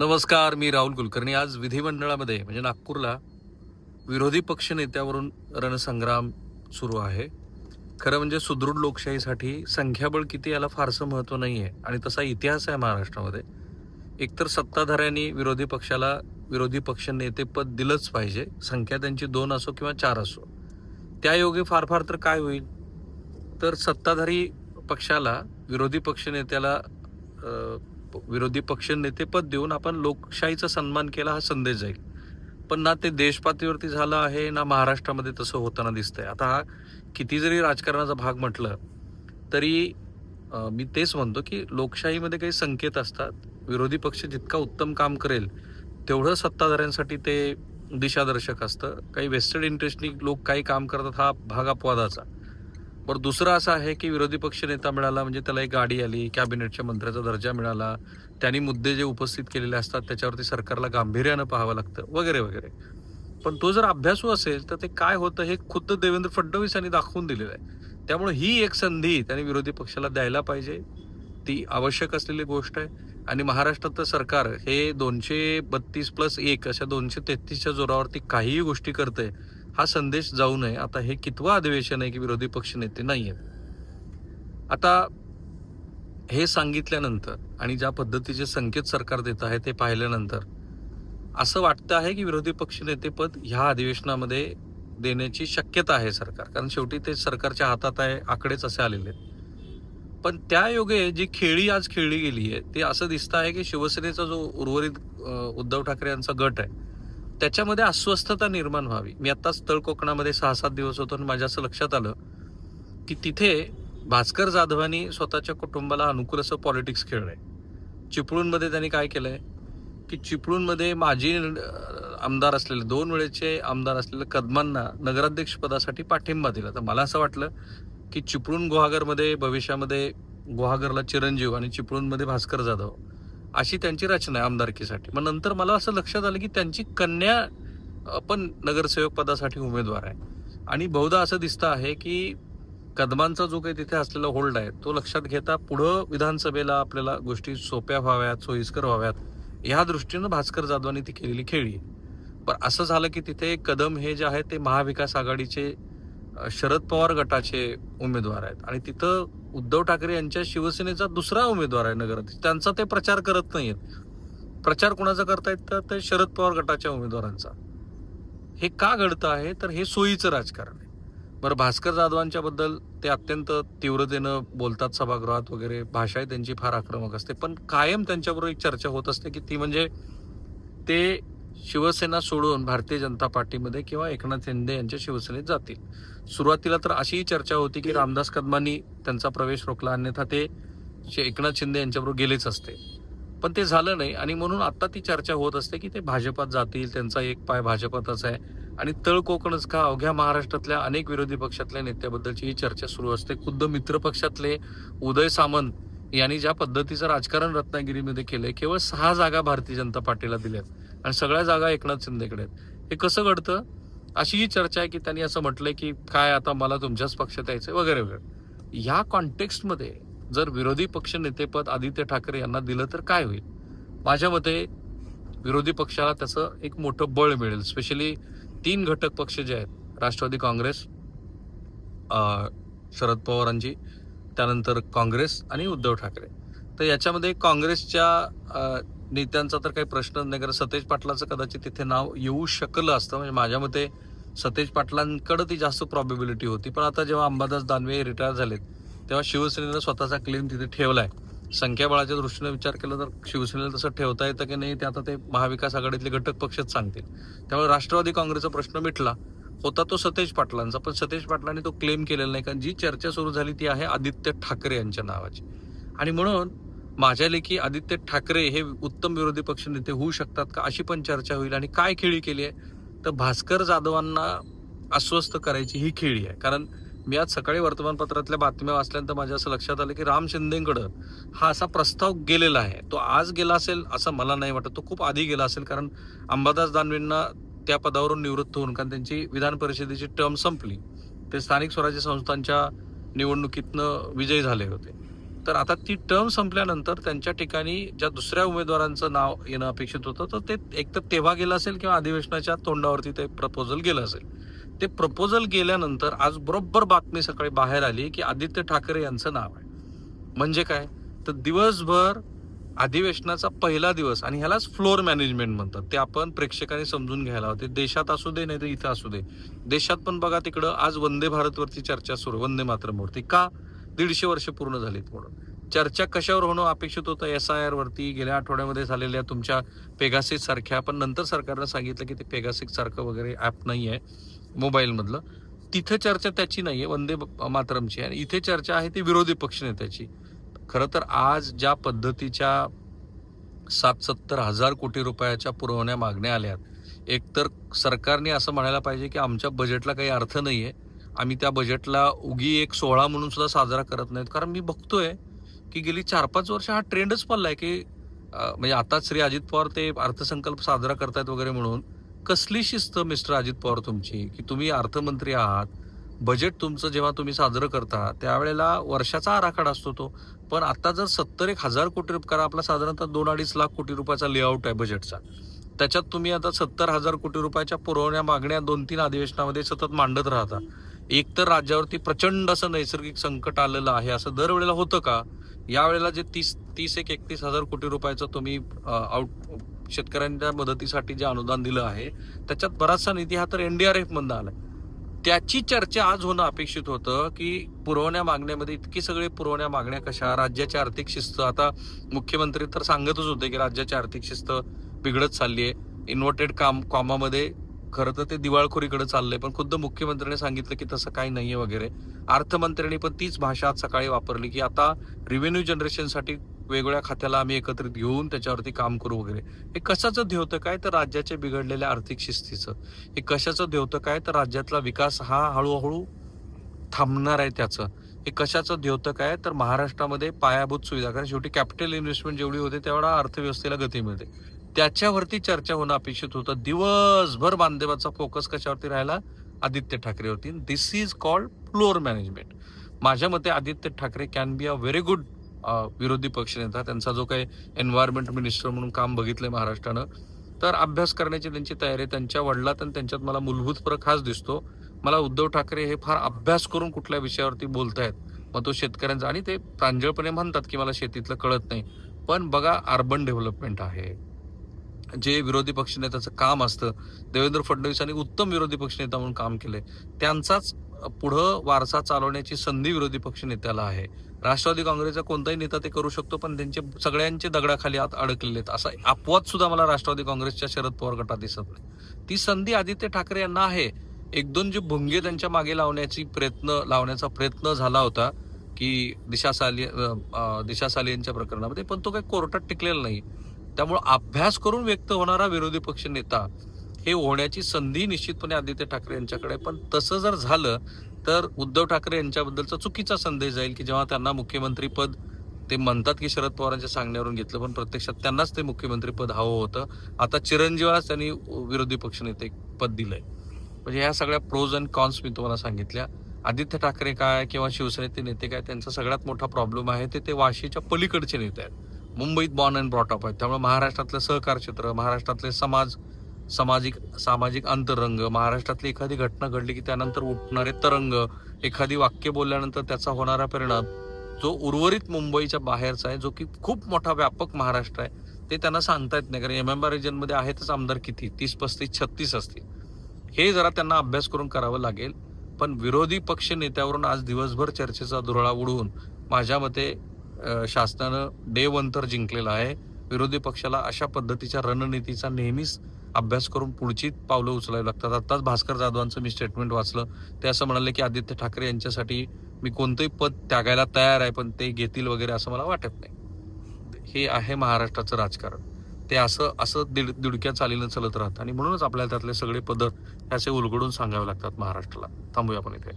नमस्कार मी राहुल कुलकर्णी. आज विधिमंडळामध्ये म्हणजे नागपूरला विरोधी पक्ष नेत्यावरून रणसंग्राम सुरू आहे. खरं म्हणजे सुदृढ लोकशाहीसाठी संख्याबळ किती याला फारसं महत्त्व नाही आहे आणि तसा इतिहास आहे महाराष्ट्रामध्ये. एकतर सत्ताधाऱ्यांनी विरोधी पक्षाला विरोधी पक्ष नेतेपद दिलंच पाहिजे. संख्या त्यांची दोन असो किंवा चार असो. त्यायोगे फार फार तर काय होईल? तर सत्ताधारी पक्षाला विरोधी पक्ष नेत्याला विरोधी पक्ष नेतेपद देऊन आपण लोकशाहीचा सन्मान केला हा संदेश जाईल. पण ना ते देशपातळीवरती झालं आहे ना महाराष्ट्रामध्ये तसं होताना दिसतंय. आता हा किती जरी राजकारणाचा भाग म्हटलं तरी मी तेच म्हणतो की लोकशाहीमध्ये काही संकेत असतात. विरोधी पक्ष जितका उत्तम काम करेल तेवढं सत्ताधाऱ्यांसाठी ते दिशादर्शक असतं. काही वेस्टेड इंटरेस्टनी लोक काही काम करतात हा भाग अपवादाचा. बरं दुसरं असं आहे की विरोधी पक्ष नेता मिळाला म्हणजे त्याला एक गाडी आली कॅबिनेटच्या मंत्र्याचा दर्जा मिळाला त्यांनी मुद्दे जे उपस्थित केलेले असतात त्याच्यावरती सरकारला गांभीर्यानं पाहावं लागतं वगैरे वगैरे. पण तो जर अभ्यासू असेल तर ते काय होतं हे खुद्द देवेंद्र फडणवीस यांनी दाखवून दिलेलं आहे. त्यामुळे ही एक संधी त्यांनी विरोधी पक्षाला द्यायला पाहिजे. ती आवश्यक असलेली गोष्ट आहे. आणि महाराष्ट्रात सरकार हे दोनशे बत्तीस प्लस एक अशा दोनशे तेहतीसच्या जोरावरती काहीही गोष्टी करते हा संदेश जाऊ नये. आता हे कितवं अधिवेशन आहे की विरोधी पक्ष नेते नाही आहेत आता हे सांगितल्यानंतर आणि ज्या पद्धतीचे संकेत सरकार देत आहे ते पाहिल्यानंतर असं वाटतं आहे की विरोधी पक्षनेतेपद ह्या अधिवेशनामध्ये देण्याची शक्यता आहे सरकार. कारण शेवटी ते सरकारच्या हातात आहे आकडेच असे आलेले आहेत. पण त्या योगे जी खेळी आज खेळली गेली आहे ते असं दिसतं आहे की शिवसेनेचा जो उर्वरित उद्धव ठाकरे यांचा गट आहे त्याच्यामध्ये अस्वस्थता निर्माण व्हावी. मी आत्ताच तळ कोकणामध्ये सहा सात दिवस होतो आणि माझ्या असं लक्षात आलं की तिथे भास्कर जाधवांनी स्वतःच्या कुटुंबाला अनुकूल असं पॉलिटिक्स खेळलंय. चिपळूणमध्ये त्यांनी काय केलंय की चिपळूणमध्ये माजी आमदार असलेले दोन वेळेचे आमदार असलेले कदमांना नगराध्यक्षपदासाठी पाठिंबा दिला. तर मला असं वाटलं की चिपळूण गुहागरमध्ये भविष्यामध्ये गुहागरला चिरंजीव आणि चिपळूणमध्ये भास्कर जाधव अशी त्यांची रचना आहे आमदारकीसाठी. मग नंतर मला असं लक्षात आलं की त्यांची कन्या पण नगरसेवक पदासाठी उमेदवार आहे. आणि बहुधा असं दिसतं आहे की कदमांचा जो काही तिथे असलेला होल्ड आहे तो लक्षात घेता पुढं विधानसभेला आपल्याला गोष्टी सोप्या व्हाव्यात सोयीस्कर व्हाव्यात ह्या दृष्टीनं भास्कर जाधवांनी ती केलेली खेळी पण असं झालं की तिथे कदम हे जे आहे ते महाविकास आघाडीचे शरद पवार गटाचे उमेदवार आहेत. आणि तिथं उद्धव ठाकरे यांच्या शिवसेनेचा दुसरा उमेदवार आहे नगरात त्यांचा ते प्रचार करत नाहीयेत. प्रचार कोणाचा करतायत? तर ते शरद पवार गटाच्या उमेदवारांचा. हे का घडतं आहे? तर हे सोयीचं राजकारण आहे. बरं भास्कर जाधवांच्या बद्दल ते अत्यंत तीव्रतेनं बोलतात सभागृहात वगैरे. भाषा त्यांची फार आक्रमक असते. पण कायम त्यांच्याबरोबर एक चर्चा होत असते की ती म्हणजे ते शिवसेना सोडून भारतीय जनता पार्टीमध्ये किंवा एकनाथ शिंदे यांच्या शिवसेनेत जातील. सुरुवातीला तर अशीही चर्चा होती की रामदास कदमांनी त्यांचा प्रवेश रोखला अन्यथा ते शे- एकनाथ शिंदे यांच्याबरोबर गेलेच असते. पण ते झालं नाही आणि म्हणून आता ती चर्चा होत असते की ते भाजपात जातील त्यांचा एक पाय भाजपातच आहे आणि तळ कोकणच का? अवघ्या महाराष्ट्रातल्या अनेक विरोधी पक्षातल्या नेत्याबद्दलची ही चर्चा सुरू असते. खुद्द मित्र पक्षातले उदय सामंत यांनी ज्या पद्धतीचं राजकारण रत्नागिरीमध्ये केलंय केवळ सहा जागा भारतीय जनता पार्टीला दिल्यात. आणि सगळ्या जागा एकनाथ शिंदेकडे आहेत. हे कसं घडतं? अशी ही चर्चा आहे की त्यांनी असं म्हटलंय की काय आता मला तुमच्याच पक्षात यायचं वगैरे वगैरे. ह्या कॉन्टेक्स्टमध्ये जर विरोधी पक्ष नेतेपद आदित्य ठाकरे यांना दिलं तर काय होईल? माझ्या मते विरोधी पक्षाला त्याचं एक मोठं बळ मिळेल. स्पेशली तीन घटक पक्ष जे आहेत राष्ट्रवादी काँग्रेस शरद पवारांची त्यानंतर काँग्रेस आणि उद्धव ठाकरे. तर याच्यामध्ये काँग्रेसच्या नेत्यांचा तर काही प्रश्नच नाही कारण सतेज पाटलाचं कदाचित तिथे नाव येऊ शकलं असतं. म्हणजे माझ्या मते सतेज पाटलांकडे ती जास्त प्रॉबिबिलिटी होती. पण आता जेव्हा अंबादास दानवे रिटायर झालेत तेव्हा शिवसेनेनं स्वतःचा क्लेम तिथे ठेवलाय. संख्याबळाच्या दृष्टीने विचार केला तर शिवसेनेला तसं ठेवता येतं की नाही ते आता ते महाविकास आघाडीतले घटक पक्षच सांगतील. त्यामुळे राष्ट्रवादी काँग्रेसचा प्रश्न मिटला. होता तो सतेज पाटलांचा पण सतेज पाटलांनी तो क्लेम केलेला नाही कारण जी चर्चा सुरू झाली ती आहे आदित्य ठाकरे यांच्या नावाची. आणि म्हणून माझ्या लेखी आदित्य ठाकरे हे उत्तम विरोधी पक्ष नेते होऊ शकतात का? अशी पण चर्चा होईल. आणि काय खेळी केली आहे? तर भास्कर जाधवांना अस्वस्थ करायची ही खेळी आहे. कारण मी आज सकाळी वर्तमानपत्रातल्या बातम्या वाचल्यानंतर माझ्या असं लक्षात आलं की राम शिंदेकडं हा असा प्रस्ताव गेलेला आहे. तो आज गेला असेल असं मला नाही वाटत. तो खूप आधी गेला असेल कारण अंबादास दानवेंना त्या पदावरून निवृत्त होऊन कारण त्यांची विधान परिषदेची टर्म संपली. ते स्थानिक स्वराज्य संस्थांच्या निवडणुकीतनं विजयी झाले होते. तर आता ती टर्म संपल्यानंतर त्यांच्या ठिकाणी ज्या दुसऱ्या उमेदवारांचं नाव येणं अपेक्षित होतं तर ते एक तर तेव्हा गेलं असेल किंवा अधिवेशनाच्या तोंडावरती ते प्रपोजल गेलं असेल. ते प्रपोजल गेल्यानंतर आज बरोबर बातमी सकाळी बाहेर आली की आदित्य ठाकरे यांचं नाव आहे. म्हणजे काय? तर दिवसभर अधिवेशनाचा पहिला दिवस आणि ह्यालाच फ्लोअर मॅनेजमेंट म्हणतात. ते आपण प्रेक्षकांनी समजून घ्यायला होते. देशात असू दे नाही तर इथं असू दे. देशात पण बघा तिकडं आज वंदे भारतवरती चर्चा सुरू. वंदे मातरमवरती का? दीडशे वर्ष पूर्ण झालीत म्हणून. चर्चा कशावर होणं अपेक्षित होतं? एस आय आरवरती गेल्या आठवड्यामध्ये झालेल्या तुमच्या पेगासिक सारख्या पण नंतर सरकारनं सांगितलं की ते पेगासिक सारखं वगैरे ॲप नाही आहे मोबाईलमधलं. तिथे चर्चा त्याची नाही आहे वंदे मातरमची. आहे आणि इथे चर्चा आहे ती विरोधी पक्षनेत्याची खरं तर आज ज्या पद्धतीच्या सात सत्तर हजार कोटी रुपयाच्या पुरवण्या मागण्या आल्यात एकतर सरकारने असं म्हणायला पाहिजे की आमच्या बजेटला काही अर्थ नाही आहे आम्ही त्या बजेटला उगी एक सोहळा म्हणून सुद्धा साजरा करत नाहीत. कारण मी बघतोय की गेली चार पाच वर्ष हा ट्रेंडच पडलाय की म्हणजे आता श्री अजित पवार ते अर्थसंकल्प साजरा करतायत वगैरे म्हणून कसली शिस्त मिस्टर अजित पवार तुमची? की तुम्ही अर्थमंत्री आहात बजेट तुमचं जेव्हा तुम्ही साजरं करता त्यावेळेला वर्षाचा आराखडा असतो तो. पण आता जर सत्तर एक हजार कोटी रुपये कारण आपला साधारणतः दोन अडीच लाख कोटी रुपयाचा लेआउट आहे बजेटचा त्याच्यात तुम्ही आता सत्तर हजार कोटी रुपयाच्या पुरवण्या मागण्या दोन तीन अधिवेशनामध्ये सतत मांडत राहता. एक तर राज्यावरती प्रचंड असं नैसर्गिक संकट आलेलं आहे असं दरवेळेला होतं का? यावेळेला जे तीस तीस एक एकतीस हजार कोटी रुपयाचं तुम्ही आउट शेतकऱ्यांच्या मदतीसाठी जे अनुदान दिलं आहे त्याच्यात बराचसा निधी हा तर एनडीआरएफ मधनं आलाय. त्याची चर्चा आज होणं अपेक्षित होतं की पुरवण्या मागण्यामध्ये इतकी सगळी पुरवण्या मागण्या कशा? राज्याची आर्थिक शिस्त आता मुख्यमंत्री तर सांगतच होते की राज्याची आर्थिक शिस्त बिघडत चालली आहे. इन्व्हर्टेड काम कॉमामध्ये खरं तर ते दिवाळखोरीकडे चाललंय पण खुद्द मुख्यमंत्र्यांनी सांगितलं की तसं काही नाहीये वगैरे. अर्थमंत्र्यांनी पण तीच भाषा आज सकाळी वापरली की आता रिव्हेन्यू जनरेशनसाठी वेगवेगळ्या खात्याला आम्ही एकत्रित घेऊन त्याच्यावरती काम करू वगैरे. हे कशाचं ध्येवतं काय तर राज्याच्या बिघडलेल्या आर्थिक शिस्तीचं. हे कशाचं ध्येवतं काय तर राज्यातला विकास हा हळूहळू थांबणार आहे त्याचं. हे कशाचं द्योतक काय तर महाराष्ट्रामध्ये पायाभूत सुविधा. कारण शेवटी कॅपिटल इन्व्हेस्टमेंट जेवढी होते तेवढा अर्थव्यवस्थेला गती मिळते त्याच्यावरती चर्चा होणं अपेक्षित होतं. दिवसभर बांधवाचा फोकस कशावरती राहिला? Aditya ठाकरेवरती this is called floor management माझ्या मते Aditya Thackeray can be a very good विरोधी पक्षनेता त्यांचा जो काही एन्व्हायरमेंट मिनिस्टर म्हणून काम बघितलंय महाराष्ट्रानं. तर अभ्यास करण्याची त्यांची तयारी त्यांच्या वडिलात आणि त्यांच्यात मला मूलभूत फरक हाच दिसतो. मला उद्धव ठाकरे हे फार अभ्यास करून कुठल्या विषयावरती बोलतायत. मग तो शेतकऱ्यांचा आणि ते प्रांजळपणे म्हणतात की मला शेतीतलं कळत नाही. पण बघा अर्बन डेव्हलपमेंट आहे. जे विरोधी पक्षनेत्याचं काम असतं देवेंद्र फडणवीसांनी उत्तम विरोधी पक्षनेता म्हणून काम केलंय त्यांचाच पुढं वारसा चालवण्याची संधी विरोधी पक्षनेत्याला आहे. राष्ट्रवादी काँग्रेसचा कोणताही नेता ते करू शकतो पण त्यांचे सगळ्यांचे दगडाखाली आत अडकलेले आहेत. असा अपवाद सुद्धा मला राष्ट्रवादी काँग्रेसच्या शरद पवार गटात दिसत नाही. ती संधी आदित्य ठाकरे यांना आहे. एक दोन जे भुंगे त्यांच्या मागे लावण्याची प्रयत्न लावण्याचा प्रयत्न झाला होता की दिशा साली दिशा साली यांच्या प्रकरणामध्ये पण तो काही कोर्टात टिकलेला नाही. त्यामुळे अभ्यास करून व्यक्त होणारा विरोधी पक्ष नेता हे होण्याची संधी निश्चितपणे आदित्य ठाकरे यांच्याकडे पण तसं जर झालं तर उद्धव ठाकरे यांच्याबद्दलचा चुकीचा संदेश जाईल की जेव्हा त्यांना मुख्यमंत्री पद ते म्हणतात की शरद पवारांच्या सांगण्यावरून घेतलं पण प्रत्यक्षात त्यांनाच ते मुख्यमंत्री पद हवं होतं. आता चिरंजीवास त्यांनी विरोधी पक्षनेते पद दिलंय. म्हणजे ह्या सगळ्या प्रोज अँड कॉन्स मी तुम्हाला सांगितल्या. आदित्य ठाकरे काय किंवा शिवसेनेचे नेते काय त्यांचा सगळ्यात मोठा प्रॉब्लेम आहे ते ते वाशीच्या पलीकडचे नेते आहेत. मुंबईत बॉर्न अँड ब्रॉटअप आहेत. त्यामुळे महाराष्ट्रातलं सहकार क्षेत्र महाराष्ट्रातले समाज सामाजिक सामाजिक अंतरंग महाराष्ट्रातली एखादी घटना घडली की त्यानंतर उठणारे तरंग एखादी वाक्य बोलल्यानंतर त्याचा होणारा परिणाम जो उर्वरित मुंबईच्या बाहेरचा आहे जो की खूप मोठा व्यापक महाराष्ट्र आहे ते त्यांना सांगता येत नाही. कारण एम एम आर रिजनमध्ये आहेतच आमदार किती? तीस पस्तीस छत्तीस असतील. हे जरा त्यांना अभ्यास करून करावं लागेल. पण विरोधी पक्ष नेत्यावरून आज दिवसभर चर्चेचा दुरळा उडवून माझ्या मते शासनानं डे वन जिंकलेलं आहे. विरोधी पक्षाला अशा पद्धतीच्या रणनीतीचा नेहमीच अभ्यास करून पुढची पावलं उचलावी लागतात. आत्ताच भास्कर जाधवांचं मी स्टेटमेंट वाचलं. ते असं म्हणाले की आदित्य ठाकरे यांच्यासाठी मी कोणतंही पद त्यागायला तयार आहे पण ते घेतील वगैरे असं मला वाटत नाही. हे आहे महाराष्ट्राचं राजकारण. ते असं असं दिड दिडक्या चालीनं चालत राहतं. आणि म्हणूनच आपल्याला त्यातले सगळे पद हे असे उलगडून सांगावे लागतात महाराष्ट्राला. थांबूया आपण इथे.